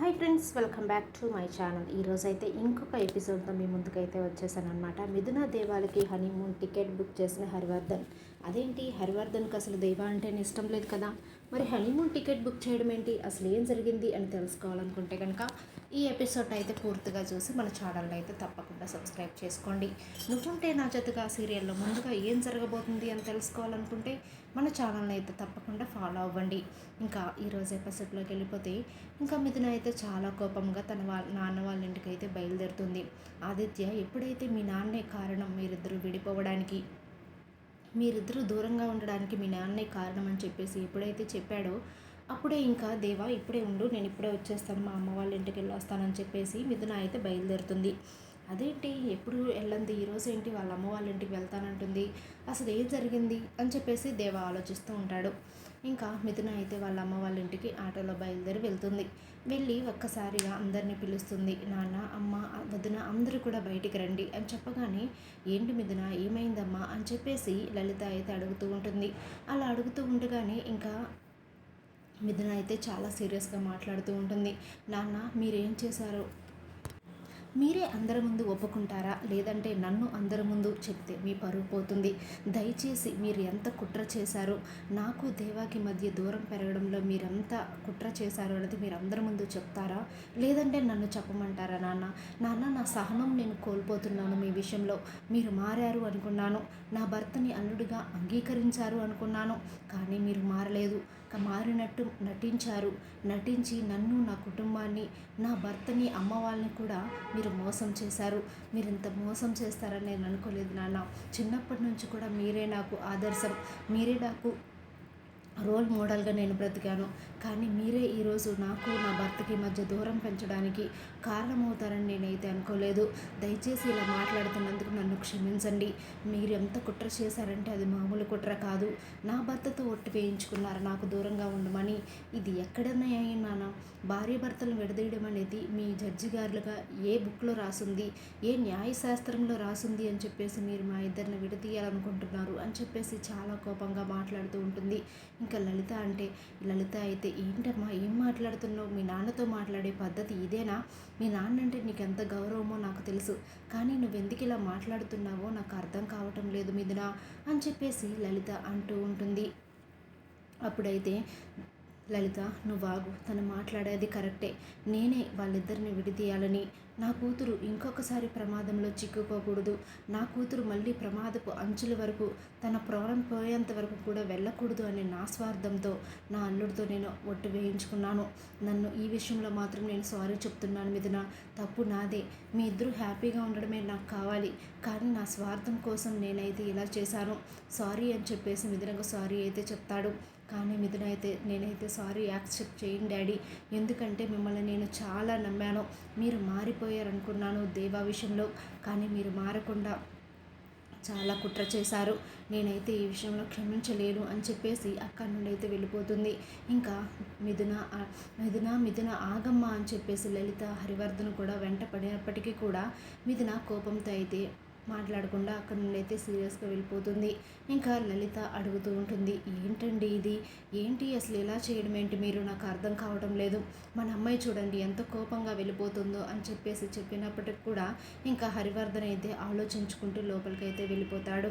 Hi friends welcome back to my channel. ఈరోజు అయితే ఇంకొక ఎపిసోడ్తో మీ ముందుకైతే వచ్చేసాను అనమాట మిథున దేవాలకి హనీమూన్ టికెట్ బుక్ చేసిన హరివర్ధన్. అదేంటి హరివర్ధన్కి అసలు దేవా అంటేనే ఇష్టం లేదు కదా? మరి హనీమూన్ టికెట్ బుక్ చేయడం ఏంటి? అసలు ఏం జరిగింది అని తెలుసుకోవాలనుకుంటే కనుక ఈ ఎపిసోడ్ అయితే పూర్తిగా చూసి మన ఛానల్ని అయితే తప్పకుండా సబ్స్క్రైబ్ చేసుకోండి. నువ్వుంటే నా జతగా సీరియల్లో ముందుగా ఏం జరగబోతుంది అని తెలుసుకోవాలనుకుంటే మన ఛానల్ని అయితే తప్పకుండా ఫాలో అవ్వండి. ఇంకా ఈరోజు ఎపిసోడ్లోకి వెళ్ళిపోతే ఇంకా మిథున అయితే చాలా కోపంగా తన వాళ్ళ నాన్న వాళ్ళ ఇంటికి అయితే బయలుదేరుతుంది. ఆదిత్య ఎప్పుడైతే మీ నాన్నే కారణం మీరిద్దరూ విడిపోవడానికి మీరిద్దరూ దూరంగా ఉండడానికి మీ నాన్నే కారణం అని చెప్పేసి ఎప్పుడైతే చెప్పాడో అప్పుడే ఇంకా దేవా ఇప్పుడే ఉండు నేను ఇప్పుడే వచ్చేస్తాను మా అమ్మ వాళ్ళ ఇంటికి వెళ్ళి వస్తానని చెప్పేసి మిథున అయితే బయలుదేరుతుంది. అదేంటి? ఎప్పుడు వెళ్ళంది? ఈరోజు ఏంటి? వాళ్ళ అమ్మ వాళ్ళ ఇంటికి వెళ్తానంటుంది. అసలు ఏం జరిగింది? అని చెప్పేసి దేవ ఆలోచిస్తూ ఉంటాడు. ఇంకా మిథున అయితే వాళ్ళ అమ్మ వాళ్ళ ఇంటికి ఆటోలో బయలుదేరి వెళ్తుంది. వెళ్ళి ఒక్కసారిగా అందరినీ పిలుస్తుంది. నాన్న అమ్మ వదిన అందరూ కూడా బయటికి రండి అని చెప్పగానే ఏంటి మిథున ఏమైందమ్మా? అని చెప్పేసి లలిత అయితే అడుగుతూ ఉంటుంది. అలా అడుగుతూ ఉండగానే ఇంకా మిథున అయితే చాలా సీరియస్గా మాట్లాడుతూ ఉంటుంది. నాన్న మీరేం చేశారో? మీరే అందరి ముందు ఒప్పుకుంటారా? లేదంటే నన్ను అందరి ముందు చెప్తే మీ పరువు పోతుంది. దయచేసి మీరు ఎంత కుట్ర చేశారో? నాకు దేవాకి మధ్య దూరం పెరగడంలో మీరెంత కుట్ర చేశారో అనేది మీరు అందరి ముందు చెప్తారా? లేదంటే నన్ను చెప్పమంటారా నాన్న? నాన్న నా సహనం నేను కోల్పోతున్నాను మీ విషయంలో. మీరు మారారు అనుకున్నాను. నా భర్తని అల్లుడిగా అంగీకరించారు అనుకున్నాను. కానీ మీరు మారలేదు. మారినట్టు నటించారు. నటించి నన్ను నా కుటుంబాన్ని నా భర్తని అమ్మ వాళ్ళని కూడా మీరు మోసం చేశారు. మీరు ఇంత మోసం చేస్తారని నేను అనుకోలేదు నాన్న. చిన్నప్పటి నుంచి కూడా మీరే నాకు ఆదర్శం. మీరే నాకు రోల్ మోడల్గా నేను బ్రతికాను. కానీ మీరే ఈరోజు నాకు నా భర్తకి మధ్య దూరం పెంచడానికి కారణమవుతారని నేనైతే అనుకోలేదు. దయచేసి ఇలా మాట్లాడుతున్నందుకు నన్ను క్షమించండి. మీరు ఎంత కుట్ర చేశారంటే అది మామూలు కుట్ర కాదు. నా భర్తతో ఒట్టు వేయించుకున్నారు. నాకు దూరంగా ఉండమని ఇది ఎక్కడన్నా అయినానా? భార్య భర్తలు విడదీయడం అనేది మీ జడ్జి గారులుగా ఏ బుక్లో రాసుంది? ఏ న్యాయశాస్త్రంలో రాసుంది అని చెప్పేసి మీరు మా ఇద్దరిని విడదీయాలనుకుంటున్నారు అని చెప్పేసి చాలా కోపంగా మాట్లాడుతూ ఉంటుంది. ఇంకా లలిత అంటే లలిత అయితే ఏంటమ్మా ఏం మాట్లాడుతున్నావు? మీ నాన్నతో మాట్లాడే పద్ధతి ఇదేనా? మీ నాన్న అంటే నీకు ఎంత గౌరవమో నాకు తెలుసు. కానీ నువ్వు ఎందుకు ఇలా మాట్లాడుతున్నావో నాకు అర్థం కావటం లేదు మీదునా అని చెప్పేసి లలిత అంటూ ఉంటుంది. అప్పుడైతే లలిత నువ్వు తను మాట్లాడేది కరెక్టే. నేనే వాళ్ళిద్దరిని విడిదీయాలని. నా కూతురు ఇంకొకసారి ప్రమాదంలో చిక్కుకోకూడదు. నా కూతురు మళ్ళీ ప్రమాదపు అంచుల వరకు తన ప్రాణం పోయేంత వరకు కూడా వెళ్ళకూడదు అనే నా స్వార్థంతో నా అల్లుడితో నేను ఒట్టు వేయించుకున్నాను. నన్ను ఈ విషయంలో మాత్రం నేను సారీ చెప్తున్నాను మీద తప్పు నాదే. మీ ఇద్దరు హ్యాపీగా ఉండడమే నాకు కావాలి. కానీ నా స్వార్థం కోసం నేనైతే ఇలా చేశాను. సారీ అని చెప్పేసి మిథునకు సారీ అయితే చెప్తాడు. కానీ మిథున అయితే నేనైతే సారీ యాక్సెప్ట్ చేయండి డాడీ. ఎందుకంటే మిమ్మల్ని నేను చాలా నమ్మాను. మీరు మారిపోయారనుకున్నాను దేవా విషయంలో. కానీ మీరు మారకుండా చాలా కుట్ర చేశారు. నేనైతే ఈ విషయంలో క్షమించలేను అని చెప్పేసి అక్కడి నుండి అయితే వెళ్ళిపోతుంది. ఇంకా మిథున మిథున మిథున ఆగమ్మ అని చెప్పేసి లలిత హరివర్ధన్ కూడా వెంట పడినప్పటికీ కూడా మిథున కోపంతో అయితే మాట్లాడకుండా అక్కడ నుండి అయితే సీరియస్గా వెళ్ళిపోతుంది. ఇంకా లలిత అడుగుతూ ఉంటుంది ఏంటండి ఇది? ఏంటి అసలు ఇలా చేయడం ఏంటి? మీరు నాకు అర్థం కావడం లేదు. మన అమ్మాయి చూడండి ఎంత కోపంగా వెళ్ళిపోతుందో అని చెప్పేసి చెప్పినప్పటికి కూడా ఇంకా హరివర్ధన్ అయితే ఆలోచించుకుంటూ లోపలికి అయితే వెళ్ళిపోతాడు.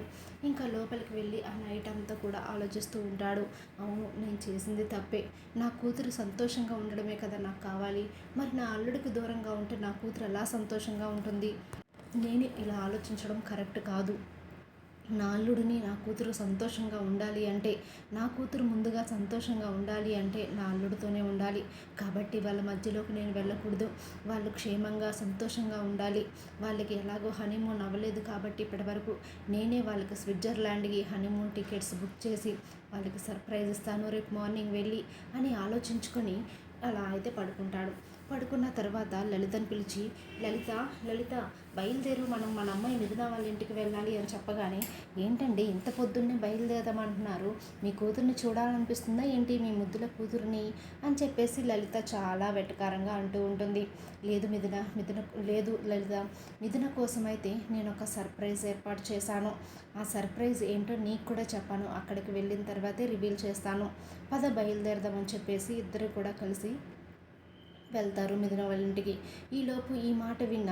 ఇంకా లోపలికి వెళ్ళి ఆ నైట్ అంతా కూడా ఆలోచిస్తూ ఉంటాడు. అవును నేను చేసింది తప్పే. నా కూతురు సంతోషంగా ఉండడమే కదా నాకు కావాలి. మరి నా అల్లుడికి దూరంగా ఉంటే నా కూతురు ఎలా సంతోషంగా ఉంటుంది? నేను ఇలా ఆలోచించడం కరెక్ట్ కాదు. నా అల్లుడిని నా కూతురు సంతోషంగా ఉండాలి అంటే నా కూతురు ముందుగా సంతోషంగా ఉండాలి అంటే నా అల్లుడితోనే ఉండాలి. కాబట్టి వాళ్ళ మధ్యలోకి నేను వెళ్ళకూడదు. వాళ్ళు క్షేమంగా సంతోషంగా ఉండాలి. వాళ్ళకి ఎలాగో హనీమూన్ అవ్వలేదు కాబట్టి ఇప్పటివరకు నేనే వాళ్ళకి స్విట్జర్లాండ్కి హనీమూన్ టికెట్స్ బుక్ చేసి వాళ్ళకి సర్ప్రైజ్ ఇస్తాను రేపు మార్నింగ్ వెళ్ళి అని ఆలోచించుకొని అలా అయితే పడుకుంటాడు. పడుకున్న తర్వాత లలితను పిలిచి లలిత లలిత బయలుదేరు మనం మన అమ్మాయి మిగతా వాళ్ళ ఇంటికి వెళ్ళాలి అని చెప్పగానే ఏంటండి ఇంత పొద్దున్నే బయలుదేరదామంటున్నారు మీ కూతుర్ని చూడాలనిపిస్తుందా ఏంటి? మీ ముద్దుల కూతుర్ని? అని చెప్పేసి లలిత చాలా వెటకారంగా అంటూ ఉంటుంది. లేదు మిథున మిథున లేదు లలిత మిథున కోసమైతే నేను ఒక సర్ప్రైజ్ ఏర్పాటు చేశాను. ఆ సర్ప్రైజ్ ఏంటో నీకు కూడా చెప్పాను. అక్కడికి వెళ్ళిన తర్వాతే రివీల్ చేస్తాను. పద బయలుదేరదామని చెప్పేసి ఇద్దరు కూడా కలిసి వెళ్తారు మిథున వాళ్ళ ఇంటికి. ఈలోపు ఈ మాట విన్న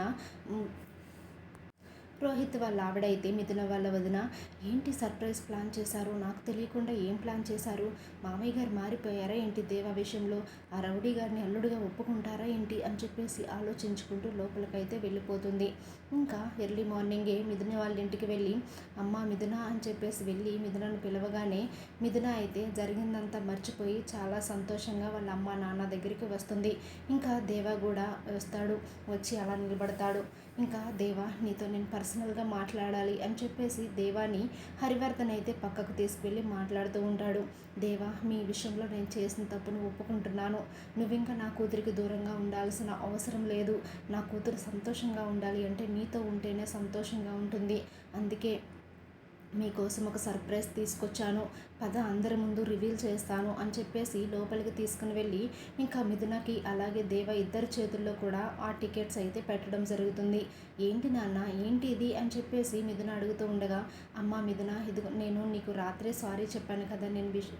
రోహిత్ వాళ్ళ ఆవిడైతే మిథున వాళ్ళ వదిన ఏంటి సర్ప్రైజ్ ప్లాన్ చేశారు? నాకు తెలియకుండా ఏం ప్లాన్ చేశారు? మామయ్య గారు మారిపోయారా ఏంటి దేవా విషయంలో? ఆ రౌడీ గారిని అల్లుడిగా ఒప్పుకుంటారా ఏంటి? అని చెప్పేసి ఆలోచించుకుంటూ లోపలికైతే వెళ్ళిపోతుంది. ఇంకా ఎర్లీ మార్నింగే మిథున వాళ్ళ ఇంటికి వెళ్ళి అమ్మ మిథున అని చెప్పేసి వెళ్ళి మిథునను పిలవగానే మిథున అయితే జరిగిందంతా మర్చిపోయి చాలా సంతోషంగా వాళ్ళ అమ్మ నాన్న దగ్గరికి వస్తుంది. ఇంకా దేవా కూడా వస్తాడు వచ్చి అలా నిలబడతాడు. ఇంకా దేవా నీతో నేను పర్సనల్గా మాట్లాడాలి అని చెప్పేసి దేవాని హరివర్ధన్ అయితే పక్కకు తీసుకువెళ్ళి మాట్లాడుతూ ఉంటాడు. దేవా మీ విషయంలో నేను చేసిన తప్పును ఒప్పుకుంటున్నాను. నువ్వు ఇంకా నా కూతురికి దూరంగా ఉండాల్సిన అవసరం లేదు. నా కూతురు సంతోషంగా ఉండాలి అంటే నీతో ఉంటేనే సంతోషంగా ఉంటుంది. అందుకే మీకోసం ఒక సర్ప్రైజ్ తీసుకొచ్చాను. పద అందరి ముందు రివీల్ చేస్తాను అని చెప్పేసి లోపలికి తీసుకుని వెళ్ళి ఇంకా మిథునకి అలాగే దేవ ఇద్దరి చేతుల్లో కూడా ఆ టికెట్స్ అయితే పెట్టడం జరుగుతుంది. ఏంటి నాన్న ఏంటి ఇది అని చెప్పేసి మిథున అడుగుతూ ఉండగా అమ్మ మిథున ఇది నేను నీకు రాత్రే సారీ చెప్పాను కదా నేను విష్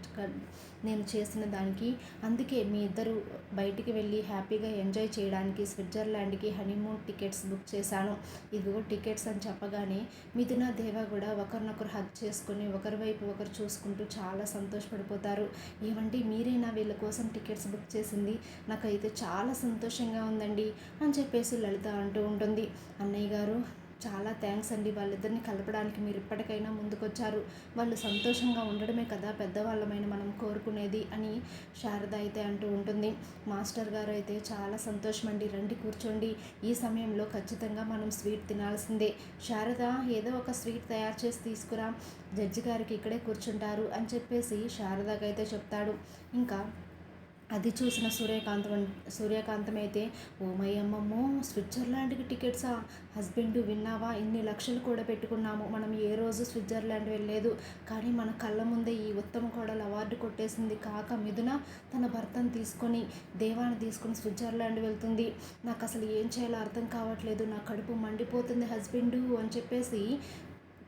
నేను చేసిన దానికి. అందుకే మీ ఇద్దరు బయటికి వెళ్ళి హ్యాపీగా ఎంజాయ్ చేయడానికి స్విట్జర్లాండ్కి హనీమూన్ టికెట్స్ బుక్ చేశాను. ఇదిగో టికెట్స్ అని చెప్పగానే మిథున దేవ కూడా ఒకరినొకరు హగ్ చేసుకొని ఒకరి వైపు ఒకరు చూసుకుంటూ చాలా సంతోషపడిపోతారు. ఏమంటే మీరేనా వీళ్ళ కోసం టికెట్స్ బుక్ చేసింది? నాకైతే చాలా సంతోషంగా ఉందండి అని చెప్పేసి లలిత అంటూ ఉంటుంది. అన్నయ్య గారు చాలా థ్యాంక్స్ అండి. వాళ్ళిద్దరిని కలపడానికి మీరు ఇప్పటికైనా ముందుకొచ్చారు. వాళ్ళు సంతోషంగా ఉండడమే కదా పెద్దవాళ్ళమైన మనం కోరుకునేది అని శారద అయితే అంటూ ఉంటుంది. మాస్టర్ గారు అయితే చాలా సంతోషం అండి రండి కూర్చోండి. ఈ సమయంలో ఖచ్చితంగా మనం స్వీట్ తినాల్సిందే. శారద ఏదో ఒక స్వీట్ తయారు చేసి తీసుకురా. జడ్జి గారికి ఇక్కడే కూర్చుంటారు అని చెప్పేసి శారదకైతే చెప్తాడు. ఇంకా అది చూసిన సూర్యకాంతం సూర్యకాంతం అయితే ఓ మయ్యమ్మమ్మో స్విట్జర్లాండ్కి టికెట్సా? హస్బెండ్ విన్నావా? ఇన్ని లక్షలు కూడా పెట్టుకున్నాము. మనం ఏ రోజు స్విట్జర్లాండ్ వెళ్ళలేదు. కానీ మన కళ్ళ ముందే ఈ ఉత్తమ కోడలు అవార్డు కొట్టేసింది. కాక మిథున తన భర్తను తీసుకొని దేవాన్ని తీసుకొని స్విట్జర్లాండ్ వెళ్తుంది. నాకు అసలు ఏం చేయాలో అర్థం కావట్లేదు. నా కడుపు మండిపోతుంది హస్బెండు అని చెప్పేసి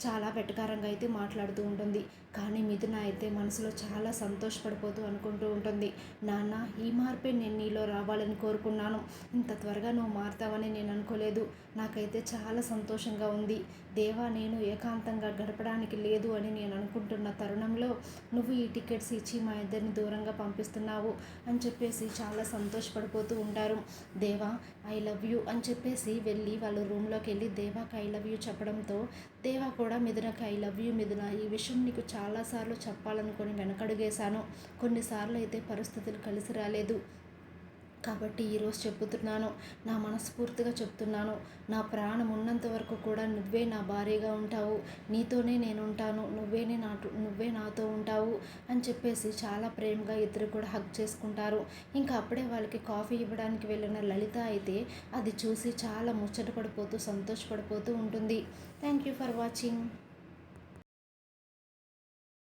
చాలా వెటకారంగా అయితే మాట్లాడుతూ ఉంటుంది. కానీ మిథున అయితే మనసులో చాలా సంతోషపడిపోతూ అనుకుంటూ ఉంటుంది. నాన్న ఈ మార్పే నేను నీలో రావాలని కోరుకున్నాను. ఇంత త్వరగా నువ్వు మారుతావని నేను అనుకోలేదు. నాకైతే చాలా సంతోషంగా ఉంది. దేవా నేను ఏకాంతంగా గడపడానికి లేదు అని నేను అనుకుంటున్న తరుణంలో నువ్వు ఈ టికెట్స్ ఇచ్చి మా ఇద్దరిని దూరంగా పంపిస్తున్నావు అని చెప్పేసి చాలా సంతోషపడిపోతూ ఉంటారు. దేవా ఐ లవ్ యూ అని చెప్పేసి వెళ్ళి వాళ్ళ రూమ్లోకి వెళ్ళి దేవాకి ఐ లవ్ యూ చెప్పడంతో దేవా కూడా మిథునకి ఐ లవ్ యూ మిథున ఈ విషయం నీకు చాలాసార్లు చెప్పాలనుకొని వెనకడుగేశాను. కొన్నిసార్లు అయితే పరిస్థితులు కలిసి రాలేదు. కాబట్టి ఈరోజు చెబుతున్నాను నా మనస్ఫూర్తిగా చెప్తున్నాను. నా ప్రాణం ఉన్నంత వరకు కూడా నువ్వే నా భార్యగా ఉంటావు. నీతోనే నేను ఉంటాను. నువ్వే నా నువ్వే నాతో ఉంటావు అని చెప్పేసి చాలా ప్రేమగా ఇద్దరు కూడా హక్ చేసుకుంటారు. ఇంకా అప్పుడే వాళ్ళకి కాఫీ ఇవ్వడానికి వెళ్ళిన లలిత అయితే అది చూసి చాలా ముచ్చట పడిపోతూ సంతోషపడిపోతూ ఉంటుంది. Thank you for watching